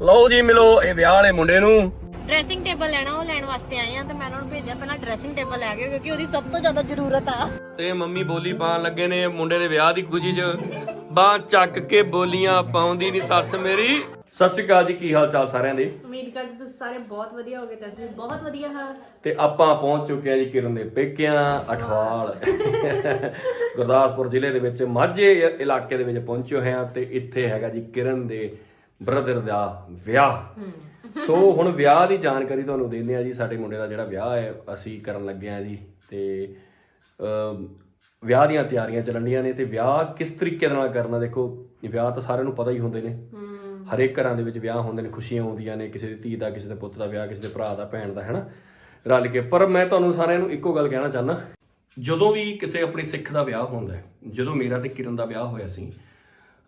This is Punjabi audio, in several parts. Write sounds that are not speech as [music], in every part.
ਲਓ ਜੀ ਮਿਲੋ ਇਹ ਵਿਆਹ ਵਾਲੇ ਮੁੰਡੇ ਨੂੰ। ਡਰੈਸਿੰਗ ਟੇਬਲ ਲੈਣਾ ਉਹ ਲੈਣ ਵਾਸਤੇ ਆਏ ਆ ਤੇ ਮੈਂ ਉਹਨਾਂ ਨੂੰ ਭੇਜਿਆ ਪਹਿਲਾਂ ਡਰੈਸਿੰਗ ਟੇਬਲ ਲੈ ਕੇ ਕਿਉਂਕਿ ਉਹਦੀ ਸਭ ਤੋਂ ਜ਼ਿਆਦਾ ਜ਼ਰੂਰਤ ਆ। ਤੇ ਮੰਮੀ ਬੋਲੀ ਪਾਉਣ ਲੱਗੇ ਨੇ ਮੁੰਡੇ ਦੇ ਵਿਆਹ ਦੀ ਖੁਸ਼ੀ 'ਚ। ਬਾਹ ਚੱਕ ਕੇ ਬੋਲੀਆਂ ਪਾਉਂਦੀ ਨਹੀਂ ਸੱਸ ਮੇਰੀ। ਸਤਿ ਸ਼੍ਰੀ ਅਕਾਲ ਜੀ ਕੀ ਹਾਲ ਚਾਲ ਸਾਰਿਆਂ ਦੇ? ਉਮੀਦ ਕਰਦੀ ਤੁਸੀਂ ਸਾਰੇ ਬਹੁਤ ਵਧੀਆ ਹੋਗੇ ਤੇ ਅਸੀਂ ਵੀ ਬਹੁਤ ਵਧੀਆ ਹਾਂ। ਤੇ ਆਪਾਂ ਪਹੁੰਚ ਚੁੱਕੇ ਹਾਂ ਜੀ ਕਿਰਨ ਦੇ ਪੇਕਿਆਂ ਅਠਵਾਲ। ਗੁਰਦਾਸਪੁਰ ਜ਼ਿਲ੍ਹੇ ਦੇ ਵਿੱਚ ਮਾਝੇ ਇਲਾਕੇ ਦੇ ਵਿੱਚ ਪਹੁੰਚੇ ਹੋਏ ਹਾਂ ਤੇ ਇੱਥੇ ਹੈਗਾ ਜੀ ਕਿਰਨ ਦੇ ਬ੍ਰਦਰ ਦਾ ਵਿਆਹ। ਸੋ ਹੁਣ ਵਿਆਹ ਦੀ ਜਾਣਕਾਰੀ ਤੁਹਾਨੂੰ ਦਿੰਦੇ ਆ ਜੀ ਸਾਡੇ ਮੁੰਡੇ ਦਾ ਜਿਹੜਾ ਵਿਆਹ ਹੈ ਅਸੀਂ ਕਰਨ ਲੱਗੇ ਆ ਜੀ ਤੇ ਵਿਆਹ ਦੀਆਂ ਤਿਆਰੀਆਂ ਚੱਲਣੀਆਂ ਨੇ ਤੇ ਵਿਆਹ ਕਿਸ ਤਰੀਕੇ ਦੇ ਨਾਲ ਕਰਨਾ ਦੇਖੋ ਵਿਆਹ ਤਾਂ ਸਾਰਿਆਂ ਨੂੰ ਪਤਾ ਹੀ ਹੁੰਦੇ ਨੇ। ਹਰੇਕ ਘਰਾਂ ਦੇ ਵਿੱਚ ਵਿਆਹ ਹੁੰਦੇ ਨੇ ਖੁਸ਼ੀਆਂ ਆਉਂਦੀਆਂ ਨੇ ਕਿਸੇ ਦੀ ਧੀ ਦਾ ਕਿਸੇ ਦੇ ਪੁੱਤ ਦਾ ਵਿਆਹ ਕਿਸੇ ਦੇ ਭਰਾ ਦਾ ਭੈਣ ਦਾ ਹੈਨਾ ਰਲ ਕੇ। ਪਰ ਮੈਂ ਤੁਹਾਨੂੰ ਸਾਰਿਆਂ ਨੂੰ ਇੱਕੋ ਗੱਲ ਕਹਿਣਾ ਚਾਹੁੰਦਾ ਜਦੋਂ ਵੀ ਕਿਸੇ ਆਪਣੇ ਸਿੱਖ ਦਾ ਵਿਆਹ ਹੁੰਦਾ ਜਦੋਂ ਮੇਰਾ ਤੇ ਕਿਰਨ ਦਾ ਵਿਆਹ ਹੋਇਆ ਸੀ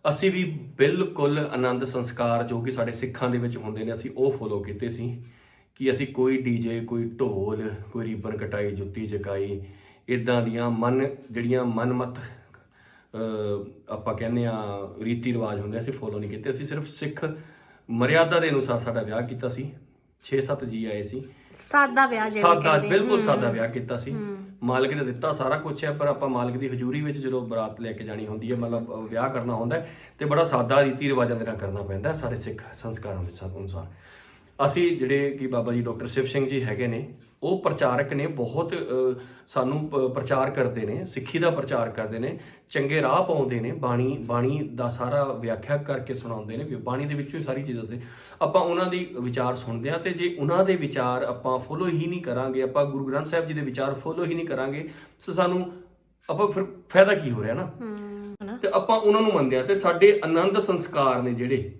ਅਸੀਂ ਵੀ ਬਿਲਕੁਲ ਆਨੰਦ ਸੰਸਕਾਰ ਜੋ ਕਿ ਸਾਡੇ ਸਿੱਖਾਂ ਦੇ ਵਿੱਚ ਹੁੰਦੇ ਨੇ, ਅਸੀਂ ਉਹ ਫੋਲੋ ਕੀਤੇ ਸੀ ਕਿ ਅਸੀਂ ਕੋਈ ਡੀਜੇ ਕੋਈ ਢੋਲ, ਕੋਈ ਰੀਬਨ ਕਟਾਈ, ਜੁੱਤੀ ਜਕਾਈ ਇਦਾਂ ਦੀਆਂ ਮਨ, ਜਿਹੜੀਆਂ ਮਨਮਤ ਆਪਾਂ ਕਹਿੰਦੇ ਆ ਰੀਤੀ ਰਿਵਾਜ ਹੁੰਦੇ ਅਸੀਂ ਫੋਲੋ ਨਹੀਂ ਕੀਤੇ। ਅਸੀਂ ਸਿਰਫ ਸਿੱਖ ਮਰਿਆਦਾ ਦੇ ਅਨੁਸਾਰ ਸਾਡਾ ਵਿਆਹ ਕੀਤਾ ਸੀ। 6-7 ਜੀ ਆਏ ਸੀ। ਸਾਦਾ ਵਿਆਹ ਸਾਦਾ ਬਿਲਕੁਲ ਸਾਦਾ ਵਿਆਹ ਕੀਤਾ ਸੀ। ਮਾਲਕ ਨੇ ਦਿੱਤਾ ਸਾਰਾ ਕੁਝ ਹੈ ਪਰ ਆਪਾਂ ਮਾਲਕ ਦੀ ਹਜ਼ੂਰੀ ਵਿੱਚ ਜਦੋਂ ਬਰਾਤ ਲੈ ਕੇ ਜਾਣੀ ਹੁੰਦੀ ਹੈ ਮਤਲਬ ਅਹ, ਵਿਆਹ ਕਰਨਾ ਹੁੰਦਾ ਹੈ, ਤੇ ਬੜਾ ਸਾਦਾ ਰੀਤੀ ਰਿਵਾਜਾਂ ਦੇ ਨਾਲ ਕਰਨਾ ਪੈਂਦਾ ਹੈ, ਸਾਰੇ ਸਿੱਖ ਸੰਸਕਾਰਾਂ ਦੇ ਸਭ ਅਨੁਸਾਰ। ਅਸੀਂ ਜਿਹੜੇ ਕਿ ਬਾਬਾ ਜੀ ਡਾਕਟਰ ਸ਼ਿਵ ਸਿੰਘ ਜੀ ਹੈਗੇ ਨੇ ਉਹ ਪ੍ਰਚਾਰਕ ਨੇ ਬਹੁਤ ਸਾਨੂੰ ਪ੍ਰਚਾਰ ਕਰਦੇ ਨੇ ਸਿੱਖੀ ਦਾ ਪ੍ਰਚਾਰ ਕਰਦੇ ਨੇ ਚੰਗੇ ਰਾਹ ਪਾਉਂਦੇ ਨੇ ਬਾਣੀ ਬਾਣੀ ਦਾ ਸਾਰਾ ਵਿਆਖਿਆ ਕਰਕੇ ਸੁਣਾਉਂਦੇ ਨੇ ਵੀ ਬਾਣੀ ਦੇ ਵਿੱਚੋਂ ਹੀ ਸਾਰੀ ਚੀਜ਼ਾਂ ਤੇ ਆਪਾਂ ਉਹਨਾਂ ਦੀ ਵਿਚਾਰ ਸੁਣਦੇ ਆ ਤੇ ਜੇ ਉਹਨਾਂ ਦੇ ਵਿਚਾਰ ਆਪਾਂ ਫੋਲੋ ਹੀ ਨਹੀਂ ਕਰਾਂਗੇ ਆਪਾਂ ਗੁਰੂ ਗ੍ਰੰਥ ਸਾਹਿਬ ਜੀ ਦੇ ਵਿਚਾਰ ਫੋਲੋ ਹੀ ਨਹੀਂ ਕਰਾਂਗੇ ਸੋ ਸਾਨੂੰ ਆਪਾਂ ਫਿਰ ਫਾਇਦਾ ਕੀ ਹੋ ਰਿਹਾ ਨਾ? ਤੇ ਆਪਾਂ ਉਹਨਾਂ ਨੂੰ ਮੰਨਦੇ ਆ ਤੇ ਸਾਡੇ ਆਨੰਦ ਸੰਸਕਾਰ ਨੇ ਜਿਹੜੇ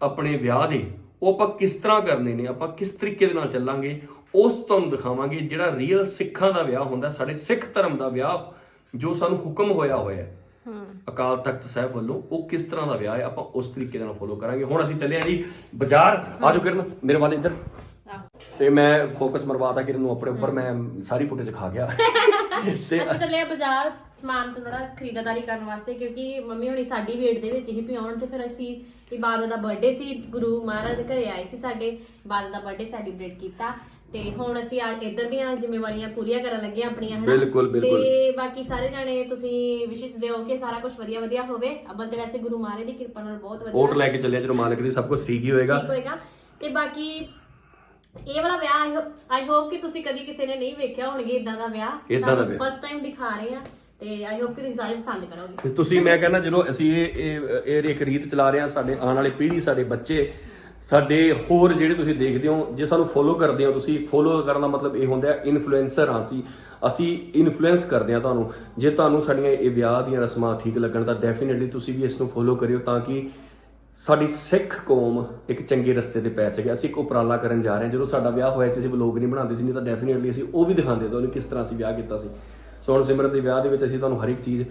ਆਪਣੇ ਵਿਆਹ ਦੇ ਉਹ ਆਪਾਂ ਕਿਸ ਤਰ੍ਹਾਂ ਕਰਨੇ ਨੇ ਆਪਾਂ ਕਿਸ ਤਰੀਕੇ ਦੇ ਨਾਲ ਚੱਲਾਂਗੇ ਉਸ ਤੁਹਾਨੂੰ ਦਿਖਾਵਾਂਗੇ ਜਿਹੜਾ ਰੀਅਲ ਸਿੱਖਾਂ ਦਾ ਵਿਆਹ ਹੁੰਦਾ ਸਾਡੇ ਸਿੱਖ ਧਰਮ ਦਾ ਵਿਆਹ ਜੋ ਸਾਨੂੰ ਹੁਕਮ ਹੋਇਆ ਹੋਇਆ ਹੈ। ਅਕਾਲ ਤਖਤ ਸਾਹਿਬ ਵੱਲੋਂ ਉਹ ਕਿਸ ਤਰ੍ਹਾਂ ਦਾ ਵਿਆਹ ਹੈ ਆਪਾਂ ਉਸ ਤਰੀਕੇ ਨਾਲ ਫੋਲੋ ਕਰਾਂਗੇ। ਹੁਣ ਅਸੀਂ ਚੱਲੇ ਹਾਂ ਜੀ ਬਾਜ਼ਾਰ। ਆਜੋ ਕਿਰਨ ਮੇਰੇ ਵੱਲ ਇੱਧਰ। ਤੇ ਮੈਂ ਫੋਕਸ ਮਰਵਾਤਾ ਕਿਰਨ ਨੂੰ ਆਪਣੇ ਉੱਪਰ ਮੈਂ ਸਾਰੀ ਫੁਟੇਜ ਖਾ ਗਿਆ। [laughs] ਤੇ ਅਸੀਂ ਚੱਲੇ ਆ ਬਾਜ਼ਾਰ ਸਮਾਨ ਥੋੜਾ ਖਰੀਦਦਾਰੀ ਕਰਨ ਵਾਸਤੇ ਕਿਉਂਕਿ ਮੰਮੀ ਹੁਣੀ ਸਾਡੀ ਵੇਟ ਦੇ ਵਿੱਚ ਹੀ ਪਿਆਉਣ ਤੇ ਫਿਰ ਅਸੀਂ ਇਬਾਦਤ ਦਾ ਬਰਥਡੇ ਸੀ ਗੁਰੂ ਮਹਾਰਾਜ ਦੇ ਘਰੇ ਆਏ ਸੀ ਸਾਡੇ ਇਬਾਦਤ ਦਾ ਬਰਥਡੇ ਸੈਲੀਬ੍ਰੇਟ ਕੀਤਾ। ਤੇ ਹੁਣ ਅਸੀਂ ਆ ਇੱਧਰ ਦੀਆਂ ਜ਼ਿੰਮੇਵਾਰੀਆਂ ਪੂਰੀਆਂ ਕਰਨ ਲੱਗੇ ਹਾਂ ਆਪਣੀਆਂ ਹਨਾ? ਬਿਲਕੁਲ, ਬਿਲਕੁਲ। ਤੇ ਬਾਕੀ ਸਾਰੇ ਜਾਣੇ ਤੁਸੀਂ ਵਿਸ਼ੇਸ ਦਿਓ ਕਿ ਸਾਰਾ ਕੁਝ ਵਧੀਆ ਵਧੀਆ ਹੋਵੇ। ਅਬਲ ਤੇ ਵੈਸੇ ਗੁਰੂ ਮਹਾਰਾਜ ਦੀ ਕਿਰਪਾ ਨਾਲ ਬਹੁਤ ਵਧੀਆ ਓਟ ਲੈ ਕੇ ਚੱਲੇ ਹਾਂ ਜਦੋਂ ਮਾਲਕ ਦੀ ਸਭ ਕੁਝ ਠੀਕ ਹੀ ਹੋਏਗਾ। ਠੀਕ ਹੋਏਗਾ। ਤੇ ਬਾਕੀ ਇਹ ਵਾਲਾ ਵਿਆਹ ਆਈ ਹੋਪ ਕਿ ਤੁਸੀਂ ਕਦੀ ਕਿਸੇ ਨੇ ਨਹੀਂ ਵੇਖਿਆ ਹੋਣਗੇ ਇਦਾਂ ਦਾ ਵਿਆਹ। ਏਦਾਂ ਦਾ ਵਿਆਹ। ਫਸਟ ਟਾਈਮ ਦਿਖਾ ਰਹੇ ਆ ਤੇ ਆਈ ਹੋਪ ਕਿ ਤੁਸੀਂ ਸਾਰੇ ਪਸੰਦ ਕਰੋਗੇ। ਤੇ ਤੁਸੀਂ, ਮੈਂ ਕਹਿੰਦਾ ਜਦੋਂ ਅਸੀਂ ਇਹ ਇਹ ਇਹ ਇੱਕ ਰੀਤ ਚਲਾ ਰਹੇ ਹਾਂ, ਸਾਡੇ ਆਉਣ ਵਾਲੀ ਪੀੜ੍ਹੀ, ਸਾਡੇ ਬੱਚੇ, ਸਾਡੇ ਹੋਰ ਜਿਹੜੇ ਤੁਸੀਂ ਦੇਖਦੇ ਹੋ, ਜੇ ਸਾਨੂੰ ਫੋਲੋ ਕਰਦੇ ਹੋ, ਤੁਸੀਂ ਫੋਲੋ ਕਰਨ ਦਾ ਮਤਲਬ ਇਹ ਹੁੰਦਾ ਹੈ ਇਨਫਲੂਐਂਸਰ ਹਾਂ ਅਸੀਂ। ਅਸੀਂ ਇਨਫਲੂਐਂਸ ਕਰਦੇ ਹਾਂ ਤੁਹਾਨੂੰ। ਜੇ ਤੁਹਾਨੂੰ ਸਾਡੀਆਂ ਇਹ ਵਿਆਹ ਦੀਆਂ ਰਸਮਾਂ ਠੀਕ ਲੱਗਣ, ਤਾਂ ਡੈਫੀਨਿਟਲੀ ਤੁਸੀਂ ਵੀ ਇਸ ਨੂੰ ਫੋਲੋ ਕਰਿਓ ਤਾਂ ਕਿ ਸਾਡੀ ਸਿੱਖ ਕੌਮ ਇੱਕ ਚੰਗੇ ਰਸਤੇ ਤੇ ਪੈ ਸਕੇ। ਅਸੀਂ ਇੱਕ ਉਪਰਾਲਾ ਕਰਨ ਜਾ ਰਹੇ ਹਾਂ। ਜਦੋਂ ਸਾਡਾ ਵਿਆਹ ਹੋਇਆ ਸੀ, ਅਸੀਂ ਵਲੋਗ ਨਹੀਂ ਬਣਾਉਂਦੇ ਸੀ, ਨਹੀਂ ਤਾਂ ਡੈਫੀਨਿਟਲੀ ਅਸੀਂ ਉਹ ਵੀ ਦਿਖਾਉਂਦੇ ਤੁਹਾਨੂੰ ਕਿਸ ਤਰ੍ਹਾਂ ਅਸੀਂ ਵਿਆਹ ਕੀਤਾ ਸੀ। ਸੋ ਹੁਣ ਸਿਮਰਨ ਦੇ ਵਿਆਹ ਦੇ ਵਿੱਚ ਅਸੀਂ ਤੁਹਾਨੂੰ ਹਰ ਇੱਕ ਚੀਜ਼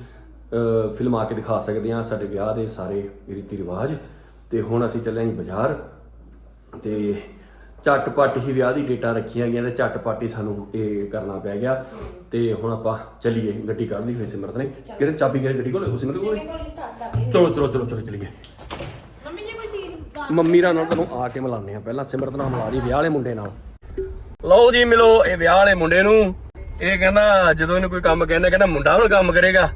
ਫਿਲਮਾ ਕੇ ਦਿਖਾ ਸਕਦੇ ਹਾਂ। ਸਾਡੇ ਵਿਆਹ ਦੇ ਸਾਰੇ ਰੀਤੀ ਰਿਵਾਜ। ਤੇ ਹੁਣ ਅਸੀਂ ਚੱਲੇ ਹਾਂ ਬਾਜ਼ਾਰ। ਤੇ ਝਟਪਟ ਹੀ ਵਿਆਹ ਦੀ ਡੇਟਾਂ ਰੱਖੀਆਂ ਗਈਆਂ ਤੇ ਝਟਪਟ ਹੀ ਸਾਨੂੰ ਇਹ ਕਰਨਾ ਪੈ ਗਿਆ। ਤੇ ਹੁਣ ਆਪਾਂ ਚੱਲੀਏ ਗੱਡੀ ਕੱਢ ਲਈ ਹੋਈ ਸਿਮਰਤ ਨੇ। ਕਿਹੜੇ ਚਾਬੀ ਗਏ ਗੱਡੀ ਕੋਲ? ਸਿਮਰਤ ਕੋਲ? ਚਲੋ ਚਲੋ ਚਲੋ ਚਲੋ ਚੱਲੀਏ। ਮੰਮੀ ਜੀ ਕੋਈ ਚੀਜ਼ ਮੰਮੀ ਰਾਂ ਨਾਲ ਤੁਹਾਨੂੰ ਆ ਕੇ ਮਿਲਾਉਂਦੇ ਆ ਪਹਿਲਾਂ ਸਿਮਰਤ ਨਾਲ ਮਿਲਾ ਦੀ ਵਿਆਹ ਵਾਲੇ ਮੁੰਡੇ ਨਾਲ। ਲਓ ਜੀ ਮਿਲੋ ਇਹ ਵਿਆਹ ਵਾਲੇ ਮੁੰਡੇ ਨੂੰ। ਇਹ ਕਹਿੰਦਾ ਜਦੋਂ ਇਹਨੂੰ ਕੋਈ ਕੰਮ ਕਹਿੰਦਾ ਕਹਿੰਦਾ ਮੁੰਡਾ ਹੁਣ ਕੰਮ ਕਰੇਗਾ।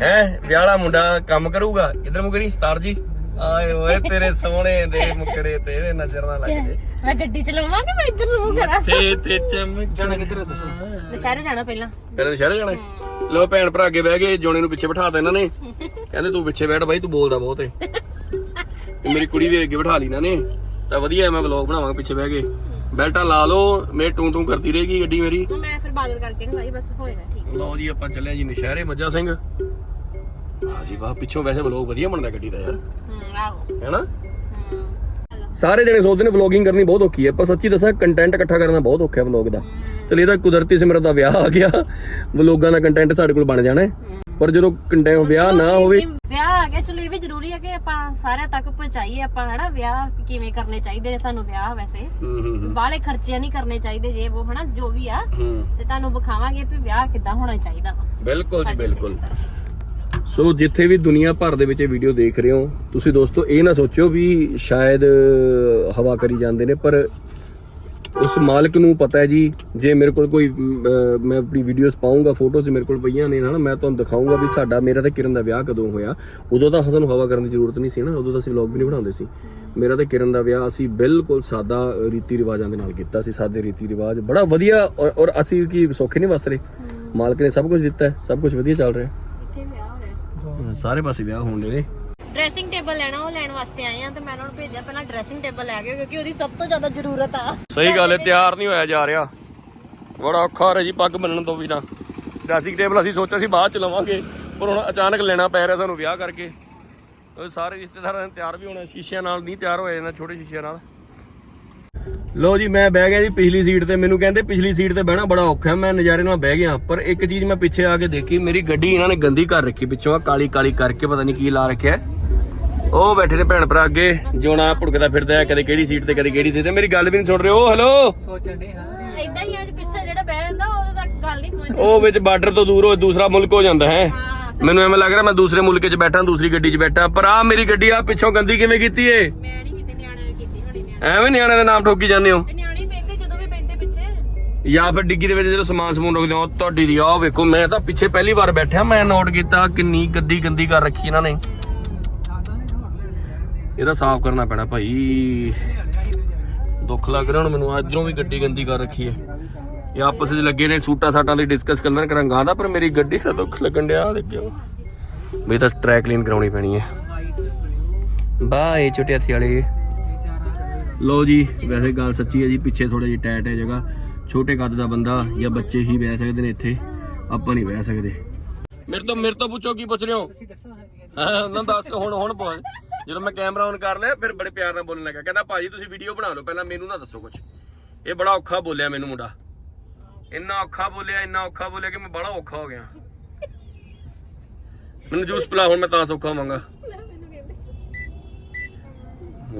ਹੈ ਵਿਆਹ ਵਾਲਾ ਮੁੰਡਾ ਕੰਮ ਕਰੂਗਾ। ਇਧਰ ਮੁਕਰੀ ਸਤਾਰ ਜੀ। ਆਏ ਓਏ ਤੇਰੇ ਸੋਹਣੇ ਦੇ ਮੁਕੜੇ ਤੇਰੇ ਨਜ਼ਰ ਨਾ ਲੱਗਦੇ ਮੈਂ ਗੱਡੀ ਚਲਾਵਾਂ ਕਿ ਮੈਂ ਇੱਧਰ ਨੂੰ ਕਰਾਂ। ਤੇ ਤੇ ਚਮਕ ਜਾਣਾ ਕਿੱਧਰ ਦੱਸੋ? ਨਸ਼ਹਿਰੇ ਜਾਣਾ ਪਹਿਲਾਂ। ਪਹਿਲਾਂ ਸ਼ਹਿਰ ਜਾਣਾ ਲੋ ਭੈਣ ਭਰਾ ਅੱਗੇ ਬਹਿ ਗਏ ਜੋਨੇ ਨੂੰ ਪਿੱਛੇ ਬਿਠਾ ਤਾ ਇਹਨਾਂ ਨੇ। ਕਹਿੰਦੇ ਤੂੰ ਪਿੱਛੇ ਬੈਠ ਬਾਈ ਤੂੰ ਬੋਲਦਾ ਬਹੁਤ ਏ। ਤੇ ਮੇਰੀ ਕੁੜੀ ਵੀ ਅੱਗੇ ਬਿਠਾ ਲਈ ਇਹਨਾਂ ਨੇ। ਤਾਂ ਵਧੀਆ ਮੈਂ ਵਲੌਗ ਬਣਾਵਾਂਗਾ ਪਿੱਛੇ ਬਹਿ ਕੇ। ਬੈਲਟਾਂ ਲਾ ਲਓ ਮੇਰੇ ਟੂੰ ਟੂੰ ਕਰਦੀ ਰਹੇਗੀ ਗੱਡੀ ਮੇਰੀ। ਮੈਂ ਫਿਰ ਬਾਦਲ ਕਰਕੇ ਨਹੀਂ ਲਾਈ ਬਸ ਹੋਏਗਾ ਠੀਕ ਲਓ ਜੀ ਆਪਾਂ ਚੱਲੇ ਜੀ ਨਸ਼ਹਿਰੇ ਮੱਜਾ ਸਿੰਘ। ਹਾਂ ਜੀ ਵਾਹ ਪਿੱਛੋਂ ਵੈਸੇ ਵਲੌਗ ਵਧੀਆ ਬਣਦਾ ਗੱਡੀ ਦਾ ਯਾਰ। ਹੂੰ ਆਹੋ। ਹੈਨਾ ਸਾਰੇ ਜਣੇ ਸੋਚਦੇ ਨੇ ਵਲੌਗਿੰਗ ਕਰਨੀ ਬਹੁਤ ਔਖੀ ਹੈ ਪਰ ਸੱਚੀ ਦੱਸਾਂ ਕੰਟੈਂਟ ਇਕੱਠਾ ਕਰਨਾ ਬਹੁਤ ਔਖਾ ਹੈ ਵਲੌਗ ਦਾ। ਚਲ ਇਹਦਾ ਕੁਦਰਤੀ ਸਿਮਰਤ ਦਾ ਵਿਆਹ ਆ ਗਿਆ। ਵਲੌਗਾਂ ਦਾ ਕੰਟੈਂਟ ਸਾਡੇ ਕੋਲ ਬਣ ਜਾਣਾ ਹੈ। ਪਰ ਜਦੋਂ ਕੰਟੈਂਟ ਵਿਆਹ ਨਾ ਹੋਵੇ ਵਿਆਹ ਆ ਗਿਆ ਚਲੋ ਇਹ ਵੀ ਜ਼ਰੂਰੀ ਹੈ ਕਿ ਆਪਾਂ ਸਾਰਿਆਂ ਤੱਕ ਪਹੁੰਚਾਈਏ ਆਪਾਂ ਹਨਾ ਵਿਆਹ ਕਿਵੇਂ ਕਰਨੇ ਚਾਹੀਦੇ ਨੇ ਸਾਨੂੰ ਵਿਆਹ ਵੈਸੇ। ਹੂੰ ਹੂੰ ਬਾਹਲੇ ਖਰਚੇ ਨਹੀਂ ਕਰਨੇ ਚਾਹੀਦੇ ਜੇ ਉਹ ਹਨਾ ਜੋ ਵੀ ਆ। ਹੂੰ। ਤੇ ਤੁਹਾਨੂੰ ਵਿਖਾਵਾਂਗੇ ਵੀ ਵਿਆਹ ਕਿੱਦਾਂ ਹੋਣਾ ਚਾਹੀਦਾ ਵਾ। ਬਿਲਕੁਲ ਜੀ ਬਿਲਕੁਲ। ਸੋ ਜਿੱਥੇ ਵੀ ਦੁਨੀਆ ਭਰ ਦੇ ਵਿੱਚ ਇਹ ਵੀਡੀਓ ਦੇਖ ਰਹੇ ਹੋ ਤੁਸੀਂ ਦੋਸਤੋ ਇਹ ਨਾ ਸੋਚੋ ਵੀ ਸ਼ਾਇਦ ਹਵਾ ਕਰੀ ਜਾਂਦੇ ਨੇ ਪਰ ਉਸ ਮਾਲਕ ਨੂੰ ਪਤਾ ਹੈ ਜੀ ਜੇ ਮੇਰੇ ਕੋਲ ਕੋਈ ਮੈਂ ਆਪਣੀ ਵੀਡੀਓਜ਼ ਪਾਉਂਗਾ ਫੋਟੋਜ਼ ਮੇਰੇ ਕੋਲ ਪਈਆਂ ਨੇ ਨਾ ਮੈਂ ਤੁਹਾਨੂੰ ਦਿਖਾਉਂਗਾ ਵੀ ਸਾਡਾ ਮੇਰਾ ਤੇ ਕਿਰਨ ਦਾ ਵਿਆਹ ਕਦੋਂ ਹੋਇਆ। ਉਦੋਂ ਤਾਂ ਸਾਨੂੰ ਹਵਾ ਕਰਨ ਦੀ ਜ਼ਰੂਰਤ ਨਹੀਂ ਸੀ ਨਾ ਉਦੋਂ ਤਾਂ ਅਸੀਂ ਵਲੌਗ ਵੀ ਨਹੀਂ ਬਣਾਉਂਦੇ ਸੀ। ਮੇਰਾ ਤੇ ਕਿਰਨ ਦਾ ਵਿਆਹ ਅਸੀਂ ਬਿਲਕੁਲ ਸਾਦਾ ਰੀਤੀ ਰਿਵਾਜਾਂ ਦੇ ਨਾਲ ਕੀਤਾ ਸੀ ਸਾਦੇ ਰੀਤੀ ਰਿਵਾਜ। ਬੜਾ ਵਧੀਆ ਔਰ ਅਸੀਂ ਕੀ ਸੌਖੇ ਨਹੀਂ ਵਸ ਰਹੇ। ਮਾਲਕ ਨੇ ਸਭ ਕੁਝ ਦਿੱਤਾ ਹੈ ਸਭ ਕੁਝ ਵਧੀਆ ਚੱਲ ਰਿਹਾ ਇੱਥੇ ਵਿਆਹ ਹੋ ਰਿਹਾ ਹੈ। ਸਾਰੇ ਪਾਸੇ ਵਿਆਹ ਹੋਣ ਦੇ ਨੇ। ਡਰੈਸਿੰਗ ਟੇਬਲ ਲੈਣਾ, ਉਹ ਲੈਣ ਵਾਸਤੇ ਆਏ ਆ ਤੇ ਮੈਂ ਉਹਨਾਂ ਨੂੰ ਭੇਜਿਆ, ਪਹਿਲਾਂ ਡਰੈਸਿੰਗ ਟੇਬਲ ਲੈ ਕੇ ਕਿਉਂਕਿ ਉਹਦੀ ਸਭ ਤੋਂ ਜ਼ਿਆਦਾ ਜ਼ਰੂਰਤ ਆ। ਸਹੀ ਗੱਲ ਹੈ, ਤਿਆਰ ਨਹੀਂ ਹੋਇਆ ਜਾ ਰਿਹਾ। ਬੜਾ ਔਖਾ ਹੋ ਰਿਹਾ ਜੀ, ਪੱਗ ਬੰਨਣ ਤੋਂ ਵੀ ਨਾ। ਡਰੈਸਿੰਗ ਟੇਬਲ ਅਸੀਂ ਸੋਚਿਆ ਸੀ ਬਾਅਦ ਚ ਲਵਾਂਗੇ, ਪਰ ਹੁਣ ਅਚਾਨਕ ਲੈਣਾ ਪੈ ਰਿਹਾ ਸਾਨੂੰ ਵਿਆਹ ਕਰਕੇ। ਸਾਰੇ ਰਿਸ਼ਤੇਦਾਰਾਂ ਨੇ ਤਿਆਰ ਵੀ ਹੋਣਾ, ਸ਼ੀਸ਼ਿਆਂ ਨਾਲ ਨਹੀਂ ਤਿਆਰ ਹੋਏ ਇਹਨਾਂ ਛੋਟੇ ਸ਼ੀਸ਼ਿਆਂ ਨਾਲ। ਲੋ ਜੀ, ਮੈਂ ਬਹਿ ਗਿਆ ਜੀ ਪਿਛਲੀ ਸੀਟ ਤੇ। ਮੈਨੂੰ ਕਹਿੰਦੇ ਪਿਛਲੀ ਸੀਟ ਤੇ ਬਹਿਣਾ ਬੜਾ ਔਖਾ ਮੈਂ ਨਜ਼ਾਰੇ ਨਾਲ ਬਹਿ ਗਿਆ, ਪਰ ਇੱਕ ਚੀਜ਼ ਮੈਂ ਪਿੱਛੇ ਆ ਕੇ ਦੇਖੀ, ਮੇਰੀ ਗੱਡੀ ਇਹਨਾਂ ਨੇ ਗੰਦੀ ਕਰ ਰੱਖੀ ਪਿੱਛੋਂ ਆ ਕਾਲੀ ਕਾਲੀ ਕਰਕੇ ਪਤਾ ਨਹੀਂ ਕੀ ਲਾ ਰੱਖਿਆ ਉਹ ਬੈਠੇ ਨੇ ਭੈਣ ਭਰਾ ਅੱਗੇ। ਜੋਣਾ ਭੁੜਕਦਾ ਫਿਰਦਾ ਹੈ ਕਦੇ ਕਿਹੜੀ ਸੀਟ ਤੇ ਕਦੇ ਕਿਹੜੀ ਤੇ ਤੇ। ਮੇਰੀ ਗੱਲ ਵੀ ਨਹੀਂ ਸੁਣ ਰਹੇ ਉਹ ਹੈਲੋ ਇਦਾਂ ਹੀ। ਅੱਜ ਪਿੱਛੇ ਜਿਹੜਾ ਬਹਿ ਜਾਂਦਾ ਉਹਦਾ ਤਾਂ ਗੱਲ ਨਹੀਂ ਪਹੁੰਚਦੀ। ਉਹ ਵਿੱਚ ਬਾਰਡਰ ਤੋਂ ਦੂਰ ਹੋ ਦੂਸਰਾ ਮੁਲਕ ਹੋ ਜਾਂਦਾ ਹੈ। ਮੈਨੂੰ ਐਵੇਂ ਲੱਗ ਰਿਹਾ ਮੈਂ ਦੂਸਰੇ ਮੁਲਕ 'ਚ ਬੈਠਾ ਦੂਸਰੀ ਗੱਡੀ 'ਚ ਬੈਠਾ। ਪਰ ਆ ਮੇਰੀ ਗੱਡੀ ਆ ਪਿੱਛੋਂ ਗੰਦੀ ਕਿਵੇਂ ਕੀਤੀ ਏ? ਮੈਂ ਨਹੀਂ ਕਿਤੇ ਨਿਆਣੇ ਨੇ ਕੀਤੀ ਹੋਣੀ ਨਿਆਣੇ। ਐਵੇਂ ਨਿਆਣੇ ਦੇ ਨਾਮ ਠੋਕੀ ਜਾਂਦੇ ਹੋ। ਤੇ ਨਿਆਣੇ ਹੀ ਬਹਿੰਦੇ ਜਦੋਂ ਵੀ ਬਹਿੰਦੇ ਪਿੱਛੇ। ਜਾਂ ਫਿਰ ਡਿੱਗੀ ਦੇ ਵਿੱਚ ਜਦੋਂ ਸਮਾਨ ਸਮੂਨ ਰੱਖਦੇ ਹੋ ਤੁਹਾਡੀ ਦੀ ਆਹ ਵੇਖੋ ਮੈਂ ਤਾਂ ਪਿੱਛੇ ਪਹਿਲੀ ਵਾਰ ਬੈਠਿਆ ਮੈਂ ਨੋਟ ਕੀਤਾ ਕਿੰਨੀ ਗੱਡੀ ਗੰਦੀ ਕਰ ਰੱਖੀ ਇਹਨਾਂ ਨੇ। ਇਹਦਾ ਸਾਫ਼ ਕਰਨਾ ਪੈਣਾ ਭਾਈ। ਦੁੱਖ ਲੱਗ ਰਿਹਾ ਹੁਣ ਮੈਨੂੰ ਇਧਰੋਂ ਵੀ ਗੱਡੀ ਗੰਦੀ ਕਰ ਰੱਖੀ ਹੈ। ਇਹ ਆਪਸ ਵਿੱਚ ਲੱਗੇ ਨੇ, ਸੂਟਾਂ ਸਾਟਾਂ ਦੀ ਡਿਸਕਸ ਕਰਨ ਕਰਾਂਗਾ। ਦਾ ਪਰ ਮੇਰੀ ਗੱਡੀ ਸਾ ਦੁੱਖ ਲੱਗਣ ਡਿਆ ਦੇਖਿਓ। ਵੀ ਤਾਂ ਟਰੈਕ ਕਲੀਨ ਕਰਾਉਣੀ ਪੈਣੀ ਹੈ। ਬਾਏ ਛੋਟੇ ਹੱਥੀ ਵਾਲੇ। ਲੋ ਜੀ, ਵੈਸੇ ਗੱਲ ਸੱਚੀ ਹੈ ਜੀ, ਪਿੱਛੇ ਥੋੜਾ ਜਿਹੀ ਟਾਈਟ ਹੈ ਜਗ੍ਹਾ। ਛੋਟੇ ਕੱਦ ਦਾ ਬੰਦਾ ਜਾਂ ਬੱਚੇ ਹੀ ਬਹਿ ਸਕਦੇ ਨੇ ਇੱਥੇ। ਆਪਾਂ ਨਹੀਂ ਬਹਿ ਸਕਦੇ। ਮੇਰੇ ਤੋਂ ਮੇਰੇ ਤੋਂ ਪੁੱਛੋ ਕੀ ਪੁੱਛ ਰਹੇ ਹੋ? ਹਾਂ, ਉਹਨਾਂ ਦੱਸ, ਹੁਣ ਹੁਣ ਪੁੱਛ। ਜਦੋਂ ਮੈਂ ਕੈਮਰਾ ਔਨ ਕਰ ਲਿਆ ਫਿਰ ਬੜੇ ਪਿਆਰ ਨਾਲ ਬੋਲਣ ਲੱਗਾ। ਕਹਿੰਦਾ ਭਾਜੀ ਤੁਸੀਂ ਵੀਡੀਓ ਬਣਾ ਲਓ ਪਹਿਲਾਂ ਮੈਨੂੰ ਨਾ ਦੱਸੋ ਕੁਝ ਇਹ ਬੜਾ ਔਖਾ ਬੋਲਿਆ ਮੈਨੂੰ ਮੁੰਡਾ। ਇੰਨਾ ਔਖਾ ਬੋਲਿਆ ਇੰਨਾ ਔਖਾ ਬੋਲਿਆ ਕਿ ਮੈਂ ਬੜਾ ਔਖਾ ਹੋ ਗਿਆ। ਮੈਨੂੰ ਜੂਸ ਪਿਲਾ ਹੁਣ ਮੈਂ ਤਾਂ ਸੌਖਾ ਹੋਵਾਂਗਾ।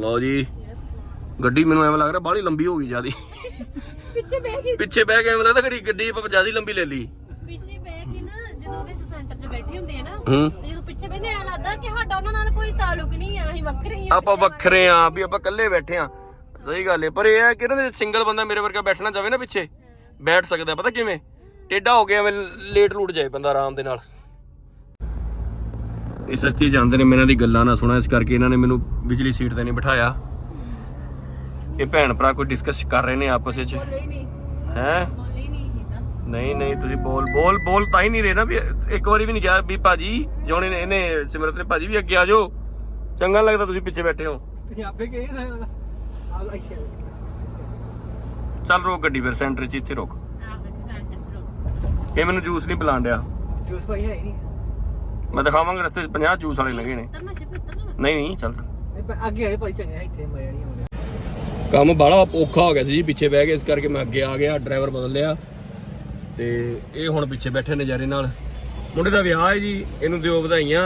ਲਓ ਜੀ। ਗੱਡੀ ਮੈਨੂੰ ਐਵੇਂ ਲੱਗ ਰਿਹਾ ਬਾਹਲੀ ਲੰਬੀ ਹੋ ਗਈ ਜਿਆਦੀ। ਪਿੱਛੇ ਬਹਿ ਕੇ ਪਿੱਛੇ ਬਹਿ ਕੇ ਐਵੇਂ ਲੱਗਦਾ ਗੱਡੀ ਗੱਡੀ ਆਪਾਂ ਜਿਆਦੀ ਲੰਬੀ ਲੈ ਲਈ। ਪਿੱਛੇ ਬਹਿ ਕੇ ਨਾ ਜਦੋਂ ਵਿੱਚ ਸੈਂਟਰ 'ਚ ਬੈਠੇ ਹੁੰਦੇ ਆ ਨਾ ਹੂੰ। ਤੇ ਜਦੋਂ ਪਿੱਛੇ ਬਹਿੰਦੇ ਆ ਲੱਗਦਾ ਕਿ ਸਾਡਾ ਉਹਨਾਂ ਨਾਲ ਕੋਈ ਤਾਲੁਕ ਨਹੀਂ ਆ ਅਸੀਂ ਵੱਖਰੇ ਹੀ ਆ ਆਪਾਂ ਵੱਖਰੇ ਆ ਵੀ ਆਪਾਂ ਇਕੱਲੇ ਬੈਠੇ ਆ। ਸਹੀ ਗੱਲ ਹੈ ਪਰ ਇਹ ਹੈ ਕਿ ਇਹਨਾਂ ਦੇ ਸਿੰਗਲ ਬੰਦਾ ਮੇਰੇ ਵਰਗਾ ਬੈਠਣਾ ਚਾਹਵੇ ਨਾ ਪਿੱਛੇ ਬੈਠ ਸਕਦਾ ਪਤਾ ਕਿਵੇਂ? ਟੇਢਾ ਹੋ ਗਿਆ ਐਵੇਂ ਲੇਟ ਲੂਟ ਜਾਏ ਬੰਦਾ ਆਰਾਮ ਦੇ ਨਾਲ। ਇਹ ਸੱਚੀ ਜਾਂਦੇ ਨੇ ਮੈਂ ਇਹਨਾਂ ਦੀ ਗੱਲਾਂ ਨਾ ਸੁਣਾ ਇਸ ਕਰਕੇ ਇਹਨਾਂ ਨੇ ਮੈਨੂੰ ਵਿਚਲੀ ਸੀਟ ਤੇ ਨਹੀਂ ਬਿਠਾਇਆ। ਇਹ ਭੈਣ ਭਰਾ ਕੋਈ ਡਿਸਕਸ ਕਰ ਰਹੇ ਨੇ ਆਪਸ ਵਿੱਚ? ਹੀ ਬੋਲੇ ਨਹੀਂ। ਨਹੀਂ ਨਹੀਂ ਤੁਸੀਂ ਬੋਲ ਬੋਲ ਬੋਲ ਤਾਂ ਹੀ ਨਹੀਂ ਰਹੇ ਨਾ ਵੀ ਇੱਕ ਵਾਰੀ ਵੀ ਨਹੀਂ ਕਿਹਾ ਵੀ ਭਾਜੀ ਜੋਨੇ ਨੇ ਇਹਨੇ ਸਿਮਰਤ ਨੇ ਭਾਜੀ ਵੀ ਅੱਗੇ ਆ ਜਾਓ। ਚੰਗਾ ਲੱਗਦਾ ਤੁਸੀਂ ਪਿੱਛੇ ਬੈਠੇ ਹੋ। ਤੁਸੀਂ ਆਪੇ ਗਏ ਚੱਲ ਰੋਕ ਗੱਡੀ ਫਿਰ ਸੈਂਟਰ 'ਚ ਇੱਥੇ ਰੋਕ। ਆਹ ਇੱਥੇ ਸੈਂਟਰ 'ਚ ਰੁਕ। ਇਹ ਮੈਨੂੰ ਜੂਸ ਨਹੀਂ ਪਿਲਾਣ ਡਿਆ। ਜੂਸ ਭਾਈ ਹੈ ਹੀ ਨਹੀਂ। ਮੈਂ ਦਿਖਾਵਾਂਗਾ ਰਸਤੇ 'ਚ 50 ਜੂਸ ਵਾਲੇ ਲੱਗੇ ਨੇ। ਨਹੀਂ ਨਹੀਂ ਚੱਲ ਅੱਗੇ ਆਏ ਭਾਈ ਚੰਗੇ ਆ, ਇੱਥੇ ਮਜ਼ਾ ਨਹੀਂ ਆਉਂਦਾ। ਕੰਮ ਬੜਾ ਔਖਾ ਹੋ ਗਿਆ ਸੀ ਜੀ ਪਿੱਛੇ ਬਹਿ ਕੇ ਇਸ ਕਰਕੇ ਮੈਂ ਅੱਗੇ ਆ ਗਿਆ ਡਰਾਈਵਰ ਬਦਲ ਲਿਆ। ਤੇ ਇਹ ਹੁਣ ਪਿੱਛੇ ਬੈਠੇ ਨਜ਼ਾਰੇ ਨਾਲ। ਮੁੰਡੇ ਦਾ ਵਿਆਹ ਹੈ ਜੀ ਇਹਨੂੰ ਦਿਓ ਵਧਾਈਆਂ।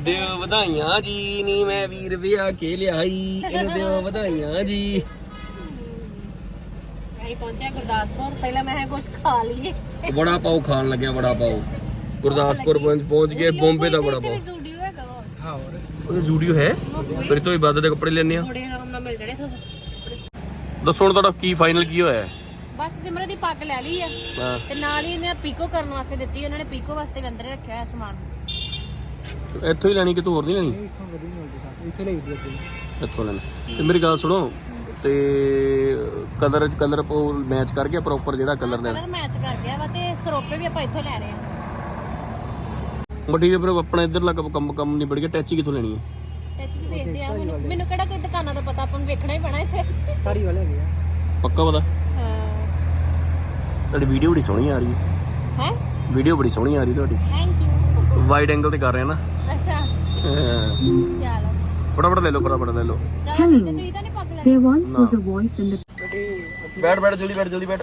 ਦਿਓ ਵਧਾਈਆਂ ਜੀ ਨੀ ਮੈਂ ਵੀਰ ਵਿਆਹ ਕੇ ਲਿਆਈ ਇਹਨੂੰ ਦਿਓ ਵਧਾਈਆਂ ਜੀ। ਅਸੀਂ ਪਹੁੰਚਿਆ ਗੁਰਦਾਸਪੁਰ ਪਹਿਲਾਂ ਮੈਂ ਕੁਝ ਖਾ ਲਈਏ। ਵੜਾ ਪਾਉ ਖਾਣ ਲੱਗਿਆ ਵੜਾ ਪਾਉ ਗੁਰਦਾਸਪੁਰ ਪਹੁੰਚ ਪਹੁੰਚ ਗਏ ਬੰਬੇ ਦਾ ਵੜਾ ਪਾਉ ਜੂਡੀਓ ਹੈਗਾ ਹਾਂ ਜ਼ੂਡੀਓ ਫਿਰ ਤੋਂ ਇਬਾਦਤ ਦੇ ਕੱਪੜੇ ਲੈਣੇ ਆ ਬੜੇ ਆਰਾਮ ਨਾਲ ਮਿਲ ਜਣੇ ਦੱਸੋ ਹੁਣ ਤੁਹਾਡਾ ਕੀ ਫਾਈਨਲ ਕੀ ਹੋਇਆ ਹੈ? ਬਸ ਸਿਮਰਨ ਦੀ ਪੱਗ ਲੈ ਲਈ ਆ। ਹਾਂ। ਤੇ ਨਾਲ ਹੀ ਇਹਨੇ ਪੀਕੋ ਕਰਨ ਵਾਸਤੇ ਦਿੱਤੀ ਉਹਨਾਂ ਨੇ ਪੀਕੋ ਵਾਸਤੇ ਵੀ ਅੰਦਰ ਰੱਖਿਆ ਹੋਇਆ ਸਮਾਨ। ਤੇ ਇੱਥੋਂ ਹੀ ਲੈਣੀ ਕਿਤੋਂ ਹੋਰ ਨਹੀਂ ਲੈਣੀ? ਇੱਥੋਂ ਵਧੀਆ ਮਿਲਦੀ ਸਾਥ ਇੱਥੇ ਲਈ ਦੀ ਅੱਗੇ ਇੱਥੋਂ ਲੈਣੀ। ਤੇ ਮੇਰੀ ਗੱਲ ਸੁਣੋ ਤੇ ਕਲਰ ਚ ਕਲਰ ਉਹ ਮੈਚ ਕਰ ਗਿਆ ਪ੍ਰੋਪਰ ਜਿਹੜਾ ਕਲਰ ਲੈਣਾ ਕਲਰ ਮੈਚ ਕਰ ਗਿਆ ਵਾ ਤੇ ਸਰੋਪੇ ਵੀ ਆਪਾਂ ਇੱਥੋਂ ਲੈ ਰਹੇ ਆ ਬਟ ਠੀਕ ਹੈ ਫਿਰ ਆਪਣਾ ਇੱਧਰ ਲੱਗ ਕੰਮ ਕੰਮ ਨਿਬੜ ਗਿਆ ਟੈਚੀ ਕਿੱਥੋਂ ਲੈਣੀ ਹੈ? ਟੱਚ ਵੀ ਵੇਖਦੇ ਆ ਮੈਨੂੰ ਮੈਨੂੰ ਕਿਹੜਾ ਕੋਈ ਦੁਕਾਨਾਂ ਦਾ ਪਤਾ ਆਪਾਂ ਨੂੰ ਵੇਖਣਾ ਹੀ ਪੈਣਾ ਇੱਥੇ। ਸਾਰੀ ਵਾਲੇ ਹੈਗੇ ਆ। ਪੱਕਾ ਪਤਾ? ਤੁਹਾਡੀ ਵੀਡੀਓ ਬੜੀ ਸੋਹਣੀ ਆ ਰਹੀ ਹੈ। ਹੈ? ਵੀਡੀਓ ਬੜੀ ਸੋਹਣੀ ਆ ਰਹੀ ਤੁਹਾਡੀ। ਥੈਂਕ ਯੂ ਵਾਈਡ ਐਂਗਲ ਤੇ ਕਰ ਰਹੇ ਆ ਨਾ। ਅੱਛਾ। ਚਲੋ। ਫਟਾਫਟ ਲੈ ਲਓ ਫਟਾਫਟ ਲੈ ਲਓ। ਚਲੋ ਤੁਸੀਂ ਤਾਂ ਨਹੀਂ ਪੱਗ ਲੈਣੀ। There once was a voice in the ਬੈਠ ਬੈਠ ਜਲਦੀ ਬੈਠ ਜਲਦੀ ਬੈਠ।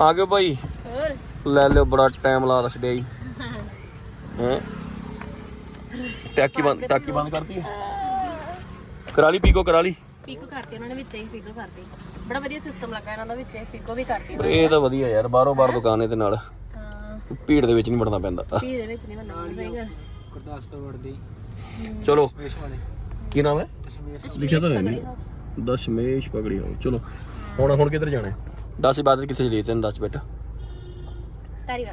ਆ ਗਏ ਭਾਈ। ਹੋਰ? ਲੈ ਲਿਓ ਬੜਾ ਟਾਈਮ ਲਾ ਛੜਿਆ ਜੀ। ਹੈ। ਟਾਕੀ ਬੰਦ ਟਾਕੀ ਬੰਦ ਕਰਤੀ। ਹੈ ਕਰਾ ਲਈ ਪੀਕੋ ਕਰਾ ਲਈ। ਪੀਕੋ ਕਰਤੀ ਉਹਨਾਂ ਨੇ ਵਿੱਚ ਹੀ ਪੀਕੋ ਕਰਤੀ। ਬੜਾ ਵਧੀਆ ਸਿਸਟਮ ਲੱਗਾ ਇਹਨਾਂ ਦਾ ਵਿੱਚ ਪੀਕੋ ਵੀ ਕਰਤੀ ਪਰ ਇਹ ਤਾਂ ਵਧੀਆ ਯਾਰ ਬਾਹਰੋਂ ਬਾਹਰ ਦੁਕਾਨ ਇਹਦੇ ਨਾਲ। ਹਾਂ। ਭੀੜ ਦੇ ਵਿੱਚ ਨਹੀਂ ਵੜਨਾ ਪੈਂਦਾ। ਵੀ ਦੇ ਵਿੱਚ ਨਹੀਂ ਬਣਨਾ ਸਹੀ ਗੱਲ। ਗੁਰਦਾਸਪੁਰ ਵੜਦੀ। ਚਲੋ। ਕੀ ਨਾਮ ਹੈ? ਦਸ਼ਮੇਸ਼ ਲਿਖਿਆ ਤਾਂ ਹੈ ਨਹੀਂ। ਦਸ਼ਮੇਸ਼ ਪਗੜੀ ਹੋ ਚਲੋ ਹੁਣ ਹੁਣ ਕਿੱਧਰ ਜਾਣਾ ਹੈ? 10 ਇਬਾਦਤ ਕਿੱਥੇ ਚਲੀ ਤੈਨੂੰ 10 ਬੇਟਾ ਤਾਰੀਵਾ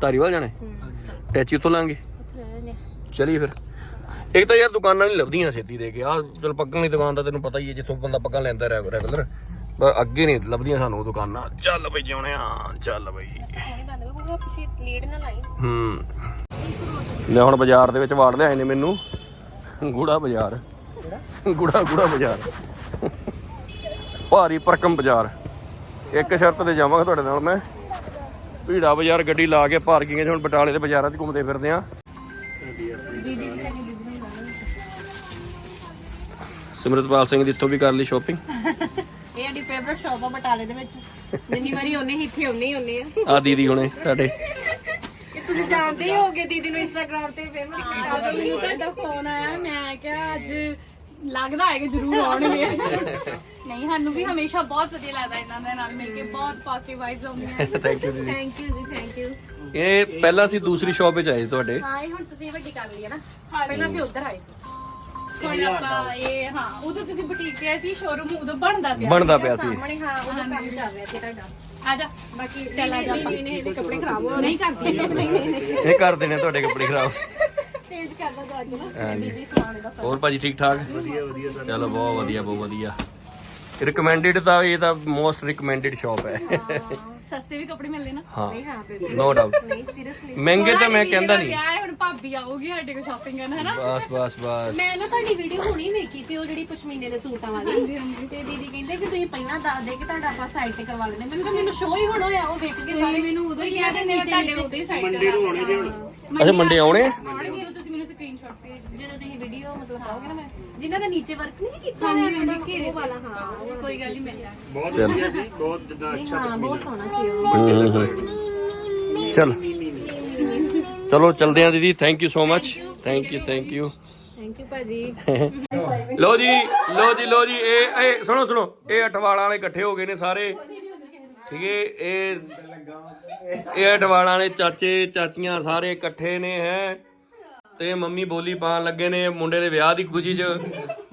ਧਾਰੀਵਾਲ ਜਾਣਾ ਹੈ? ਹੂੰ। ਟੈਚੀ ਉੱਥੋਂ ਲਾਂਗੇ। ਉੱਥੇ ਰਹਿ ਲੈਂਦੇ ਚਲੀਏ ਫਿਰ। ਇੱਕ ਤਾਂ ਯਾਰ ਦੁਕਾਨਾਂ ਨਹੀਂ ਲੱਭਦੀਆਂ ਛੇਤੀ ਦੇ ਕੇ। ਆ ਚਲ ਪੱਗਾਂ ਦੀ ਦੁਕਾਨ ਦਾ ਤੈਨੂੰ ਪਤਾ ਹੀ ਹੈ ਜਿੱਥੋਂ ਬੰਦਾ ਪੱਗਾਂ ਲੈਂਦਾ ਰੈਗੂਲਰ। ਪਰ ਅੱਗੇ ਨਹੀਂ ਲੱਭਦੀਆਂ ਸਾਨੂੰ ਉਹ ਦੁਕਾਨਾਂ। ਚੱਲ ਬਈ ਜਿਉਣੇ ਆ, ਚੱਲ ਬਈ। ਹੂੰ। ਲੈ ਹੁਣ ਬਾਜ਼ਾਰ ਦੇ ਵਿੱਚ ਵਾੜ ਲਿਆਏ ਨੇ ਮੈਨੂੰ। ਗੂੜਾ ਬਾਜ਼ਾਰ। ਗੂੜਾ ਗੂੜਾ ਬਾਜ਼ਾਰ। ਭਾਰੀ ਭਰਕਮ ਬਾਜ਼ਾਰ। ਇੱਕ ਸ਼ਰਤ ਤੇ ਜਾਵਾਂਗਾ ਤੁਹਾਡੇ ਨਾਲ ਮੈਂ। ਭੀੜਾ ਬਾਜ਼ਾਰ ਗੱਡੀ ਲਾ ਕੇ ਪਾਰਕਿੰਗ 'ਚ ਹੁਣ ਬਟਾਲੇ ਦੇ ਬਾਜ਼ਾਰਾਂ 'ਚ ਘੁੰਮਦੇ ਫਿਰਦੇ ਆ। ਸਿਮਰਤਪਾਲ ਸਿੰਘ ਦੀ ਇੱਥੋਂ ਵੀ ਕਰ ਲਈ ਸ਼ੋਪਿੰਗ ਆ ਬਟਾਲੇ ਦੇ ਵਿੱਚ। ਜਿੰਨੀ ਵਾਰੀ ਉਹਨੇ ਇੱਥੇ ਆਉਣੇ ਹੀ ਆਉਣੇ ਆ। ਆ ਦੀਦੀ ਹੁਣੇ ਸਾਡੇ। ਇਹ ਤੁਸੀਂ ਜਾਣਦੇ ਹੀ ਹੋਗੇ ਦੀਦੀ ਨੂੰ ਇੰਸਟਾਗ੍ਰam ਤੇ ਫੇਮਸ ਕੀਤਾ ਮੈਨੂੰ ਤੁਹਾਡਾ ਫੋਨ ਆਇਆ ਮੈਂ ਕਿਹਾ ਅੱਜ ਲੱਗਦਾ ਹੈ ਕਿ ਜ਼ਰੂਰ ਆਉਣਗੇ। ਨਹੀਂ ਸਾਨੂੰ ਵੀ ਹਮੇਸ਼ਾ ਬਹੁਤ ਵਧੀਆ ਲੱਗਦਾ ਇਹਨਾਂ ਦੇ ਨਾਲ ਮਿਲ ਕੇ ਬਹੁਤ ਪੋਜ਼ਿਟਿਵ ਵਾਈਬਸ ਆਉਂਦੀਆਂ ਥੈਂਕ ਯੂ [laughs] ਦੀਦੀ। ਥੈਂਕ ਯੂ ਜੀ ਥੈਂਕ ਯੂ ਇਹ ਪਹਿਲਾਂ ਅਸੀਂ ਦੂਸਰੀ ਸ਼ਾਪ 'ਚ ਆਏ ਤੁਹਾਡੇ। ਹਾਂ ਇਹ ਹੁਣ ਤੁਸੀਂ ਵੱਡੀ ਕਰ ਲਈ ਹੈ ਨਾ। ਪਹਿਲਾਂ ਅਸੀਂ ਉੱਧਰ ਆਏ ਸੀ। ਹੁਣ ਆਪਾਂ ਇਹ ਹਾਂ ਉਦੋਂ ਤੁਸੀਂ ਬੁਟੀਕ ਤੇ ਸੀ ਸ਼ੋਰੂਮ ਉਦੋਂ ਬਣਦਾ ਪਿਆ ਬਣਦਾ ਪਿਆ ਸੀ। ਸਾਹਮਣੇ ਹਾਂ ਉਹ ਕੰਮ ਚੱਲ ਰਿਹਾ ਸੀ ਤੁਹਾਡਾ। ਆ ਜਾ ਬਾਕੀ ਚੱਲ ਆ ਜਾ ਨੇ ਇਹਦੇ ਕੱਪੜੇ ਖਰਾਬ ਹੋ ਨਹੀਂ ਕਰਦੀ। ਇਹ ਕਰ ਦੇਣੇ ਤੁਹਾਡੇ ਕੱਪੜੇ ਖਰਾਬ। ਚੇਂਜ ਕਰਦਾ ਜਾ ਕੇ ਨਾ। ਹਾਂਜੀ ਹੋਰ ਭਾਜੀ ਠੀਕ ਠਾਕ? ਵਧੀਆ ਵਧੀਆ ਚਲੋ ਬਹੁਤ ਵਧੀਆ ਬਹੁਤ ਵਧੀਆ। ਰਿਕਮੈਂਡਡ ਤਾਂ ਇਹ ਤਾਂ ਮੋਸਟ ਰਿਕਮੈਂਡਡ ਸ਼ਾਪ ਹੈ। ਸਸਤੇ ਵੀ ਕੱਪੜੇ ਮਿਲਦੇ ਨਾ। ਹਾਂ। ਨਹੀਂ ਹਾਂ ਬੇਬੀ ਨੋ ਡਾਊਟ ਨਹੀਂ ਸੀਰੀਅਸਲੀ ਮਹਿੰਗੇ ਤਾਂ ਮੈਂ ਕਹਿੰਦਾ ਨਹੀਂ। ਵਿਆਹ ਹੈ ਹੁਣ ਭਾਬੀ ਆਊਗੀ ਸਾਡੇ ਕੋਲ ਸ਼ਾਪਿੰਗ ਕਰਨ ਹੈਨਾ? ਬਸ ਬਸ ਬਸ। ਮੈਂ ਨਾ ਤੁਹਾਡੀ ਵੀਡੀਓ ਹੁਣੀ ਵੇਖੀ ਸੀ ਉਹ ਜਿਹੜੀ ਪਸ਼ਮੀਨੇ ਦੇ ਸੂਟਾਂ ਵਾਲੀ। ਤੇ ਦੀਦੀ ਕਹਿੰਦੇ ਕਿ ਤੁਸੀਂ ਪਹਿਲਾਂ ਦੱਸ ਦੇ ਕਿ ਤੁਹਾਡਾ ਆਪਾਂ ਸਾਈਡ ਤੇ ਕਰਵਾ ਲੈਂਦੇ। ਮੈਨੂੰ ਤਾਂ ਮੈਨੂੰ ਸ਼ੋਅ ਹੀ ਹੁਣ ਹੋਇਆ ਉਹ ਵੇਖ ਕੇ ਸਾਰੇ ਮੈਨੂੰ ਉਦੋਂ ਹੀ ਕਿਹਾ ਮੈਂ ਤੁਹਾਡੇ ਉਦੋਂ ਹੀ ਸਾਈਡ ਤੇ ਅੱਛਾ ਮੰਡੇ ਆਉਣੇ ਮੈਨੂੰ ਸਕਰੀਨਸ਼ਾਟ ਭੇਜ ਦਿਓ ਜਦੋਂ ਤੁਸੀਂ ਵੀਡੀਓ ਮਤਲਬ ਪਾਓਗੇ ਨਾ ਮੈਂ ਜਿਨ੍ਹਾਂ ਦਾ ਨੀਚੇ ਵਰਕ ਨਹੀਂ ਕੀਤਾ ਹੋਇਆ ਉਹ ਵਾਲਾ ਹਾਂ ਉਹ ਕੋਈ ਗੱਲ ਨਹੀਂ ਮਿਲ ਜਾਣਾ ਬਹੁਤ ਚਲੋ। ਵਧੀਆ ਸੀ ਬਹੁਤ ਜਿੱਦਾਂ ਨਹੀਂ ਹਾਂ ਬਹੁਤ ਸੋਹਣਾ ਸੀ ਉਹ। ਹੂੰ ਹੂੰ ਚਲ। ਚਲੋ ਚਲਦੇ ਆ ਦੀਦੀ thank you so much thank you thank you thank you ਭਾਜੀ। [laughs] ਲੋ ਜੀ ਲੋ ਜੀ ਲੋ ਜੀ ਇਹ ਇਹ ਸੁਣੋ ਸੁਣੋ। ਇਹ ਅਠਵਾਲਾਂ ਵਾਲੇ ਇਕੱਠੇ ਹੋ ਗਏ ਨੇ ਸਾਰੇ। ਠੀਕ ਹੈ ਇਹ ਇਹ ਅਠਵਾਲਾਂ ਵਾਲੇ ਚਾਚੇ ਚਾਚੀਆਂ ਸਾਰੇ ਇਕੱਠੇ ਨੇ ਹੈ। ਤੇ ਮੰਮੀ ਬੋਲੀ ਪਾਉਣ ਲੱਗੇ ਨੇ ਮੁੰਡੇ ਦੇ ਵਿਆਹ ਦੀ ਖੁਸ਼ੀ 'ਚ।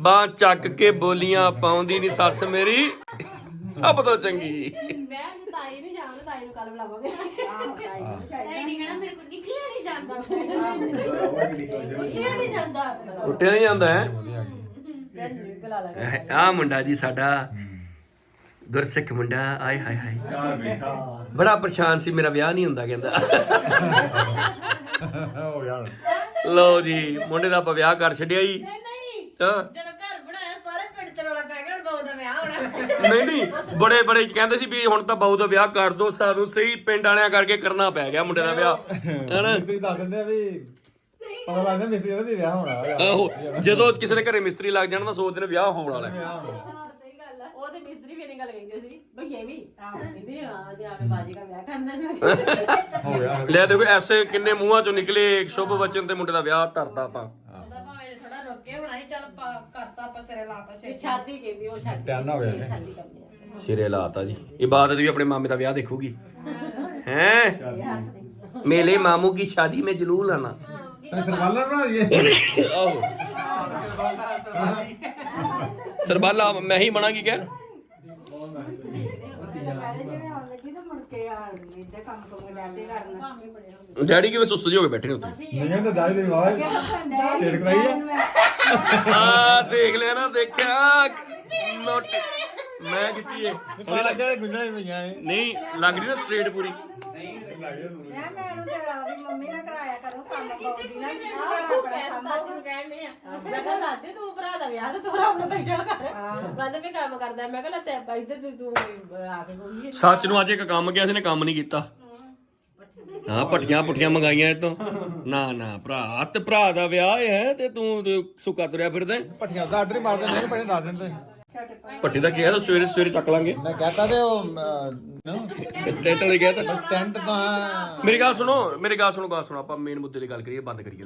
ਬਾਹ ਚੱਕ ਕੇ ਬੋਲੀਆਂ ਪਾਉਂਦੀ ਨਹੀਂ ਸੱਸ ਮੇਰੀ। ਸਭ ਤੋਂ ਚੰਗੀ। ਨਹੀਂ ਨਹੀਂ ਕਹਿਣਾ ਮੇਰੇ ਕੋਲ ਨਿਕਲਿਆ ਨਹੀਂ ਜਾਂਦਾ। ਉੱਠਿਆ ਨਹੀਂ ਜਾਂਦਾ ਹੈ? ਆ ਮੁੰਡਾ ਜੀ ਸਾਡਾ। ਗੁਰਸਿੱਖ ਮੁੰਡਾ ਆਏ ਹਾਏ ਹਾਏ। ਬੜਾ ਪਰੇਸ਼ਾਨ ਸੀ ਮੇਰਾ ਵਿਆਹ ਨਹੀਂ ਹੁੰਦਾ ਕਹਿੰਦਾ। ਲਓ ਜੀ ਮੁੰਡੇ ਦਾ ਆਪਾਂ ਵਿਆਹ ਕਰ ਛੱਡਿਆ ਜੀ। ਤਾਂ ਜਦੋਂ ਘਰ ਬਣਾਇਆ ਸਾਰੇ ਪਿੰਡ ਚ ਰੌਲਾ ਪੈ ਗਿਆ ਹੁਣ ਦਾ ਵਿਆਹ ਹੋਣਾ। ਨਹੀਂ ਨਹੀਂ ਬੜੇ ਬੜੇ ਕਹਿੰਦੇ ਸੀ ਵੀ ਹੁਣ ਤਾਂ ਬਹੂ ਦਾ ਵਿਆਹ ਕਰ ਦੋ ਸਾਨੂੰ ਸਹੀ ਪਿੰਡ ਵਾਲਿਆਂ ਕਰਕੇ ਕਰਨਾ ਪੈ ਗਿਆ ਮੁੰਡੇ ਦਾ ਵਿਆਹ। ਹੈਨਾ? ਮਿਸਤਰੀ ਦੱਸ ਦਿੰਦੇ ਆ ਵੀ ਪਤਾ ਲੱਗਦਾ ਮਿਸਤਰੀ ਦਾ ਵੀ ਵਿਆਹ ਹੋਣਾ। ਹੈਗਾ। ਆਹੋ ਜਦੋਂ ਕਿਸੇ ਦੇ ਘਰੇ ਮਿਸਤਰੀ ਲੱਗ ਜਾਣ ਤਾਂ ਸੋਚਦੇ ਨੇ ਵਿਆਹ ਹੋਣ ਵਾਲਾ ਹੈ। ਵਿਆਹ ਹੋਣਾ ਉਹ ਤੇ ਮਿਸਤਰੀ ਵੀ ਨਹੀਂ ਗੱਲ ਕਹਿੰਦੇ ਸੀ ਭਈ ਇਹ ਵੀ ਆਹ ਕਹਿੰਦੇ ਆ ਜੇ ਆਵੇ ਬਾਜੀ ਦਾ ਵਿਆਹ ਕਰਨਾ ਨੇ ਹੋ ਗਿਆ ਲੈ ਦੇਖੋ ਐਸੇ ਕਿੰਨੇ ਮੂੰਹਾਂ ਚੋਂ ਨਿਕਲੇ ਸ਼ੁਭ ਵਚਨ ਤੇ ਮੁੰਡੇ ਦਾ ਵਿਆਹ ਧਰਤਾ ਆਪਾਂ ਉਹਦਾ ਭਾਵੇਂ ਥੋੜਾ ਰੁਕ ਕੇ ਹੋਣਾ ਸੀ ਚੱਲ ਪਾ- ਕਰਤਾ ਆਪਾਂ ਸਿਰੇ ਲਾਤਾ ਸਿਰ ਸ਼ਾਦੀ ਕਹਿੰਦੀ ਉਹ ਸ਼ਾਦੀ ਟੈਨ ਹੋ ਗਿਆ ਸ਼ਾਦੀ ਕਰਨੀ ਆ ਸਿਰੇ ਲਾਤਾ ਜੀ ਇਬਾਦਤ ਵੀ ਆਪਣੇ ਮਾਮੇ ਦਾ ਵਿਆਹ ਦੇਖੂਗੀ ਹੈ ਮੇਲੇ ਮਾਮੂ ਕੀ ਸ਼ਾਦੀ में जरूर आना ਤਾਂ ਸਰਵਾਲਾ ਬਣਾ ਦਈਏ ਆਹੋ ਸਰਬਾਲਾ ਮੈਂ ਹੀ ਬਣਾਗੀ ਕਿਆ ਡੈਡੀ ਕਿਵੇਂ ਸੁਸਤ ਜਿਹੇ ਹੋ ਕੇ ਬੈਠੇ ਨੇ ਉੱਥੇ? ਨਹੀਂ ਤਾਂ ਦਾਈ ਦੇ ਵਾਹ ਛੇੜ ਕਰਾਈ ਆ। ਆ ਦੇਖ ਲਿਆ ਨਾ ਦੇਖਿਆ। ਨੋਟ। ਮੈਂ ਕੀਤੀ ਏ। ਸੋਹਣਾ ਲੱਗਿਆ ਗੁੰਝਲਾਂ ਹੀ ਪਈਆਂ ਇਹ ਨਹੀਂ ਲੱਗ ਰਹੀ ਨਾ ਸਟ੍ਰੇਟ ਪੂਰੀ। ਮੈਂ ਮੈਨੂੰ ਤੇ ਰਾਦੀ ਮੰਮੀ ਨਾਲ ਕਰਾਇਆ ਕਰੋ ਕੰਮ ਬਾਉਦੀ ਨਾਲ ਆਹ ਬੜਾ ਸੱਚ ਨੂੰ ਕਹਿੰਦੇ ਆ। ਮੈਂ ਕਿਹਾ ਵਿਆਹ ਤੇ ਤੂੰ ਆਪਣਾ ਬੈਠਾ ਕਰ ਕਹਿੰਦੇ ਮੈਂ ਕੰਮ ਕਰਦਾ ਮੈਂ ਕਿਹਾ ਲੈ ਤੇ ਆਪਾਂ ਇੱਧਰ ਤੇ ਤੂੰ ਆ ਕੇ ਕੋਈ ਸੱਚ ਨੂੰ ਅੱਜ ਇੱਕ ਕੰਮ ਗਿਆ ਸੀ ਨੇ ਕੰਮ ਨਹੀਂ ਕੀਤਾ। ਹਾਂ ਪਟੀਆਂ ਪੁੱਠੀਆਂ ਮੰਗਾਈਆਂ ਇਹ ਤੋਂ। ਨਾ ਨਾ ਭਰਾ ਤੇ ਭਰਾ ਦਾ ਵਿਆਹ ਹੈ ਤੇ ਤੂੰ ਤੇ ਸੁੱਕਾ ਤੁਰਿਆ ਫਿਰਦਾ ਹੈ। ਦਾ ਆਰਡਰ ਮਾਰ ਦਿੰਦੇ ਨੇ ਪਹਿਲੇ ਦੱਸ ਦਿੰਦੇ ਭੱਟੀ ਦਾ ਕਿਹਾ ਤਾਂ ਸਵੇਰੇ ਸਵੇਰੇ ਚੱਕ ਲਾਂਗੇ। ਮੈਂ ਕਹਤਾ ਤੇ ਉਹ ਨੂੰ। ਟੈਂਟ ਵਾਲੇ ਗਿਆ ਤਾਂ ਟੈਂਟ ਤਾਂ ਮੇਰੀ ਗੱਲ ਸੁਣੋ ਮੇਰੀ ਗੱਲ ਸੁਣੋ ਗੱਲ ਸੁਣੋ ਆਪਾਂ ਮੇਨ ਮੁੱਦੇ ਦੀ ਗੱਲ ਕਰੀਏ ਬੰਦ ਕਰੀਏ।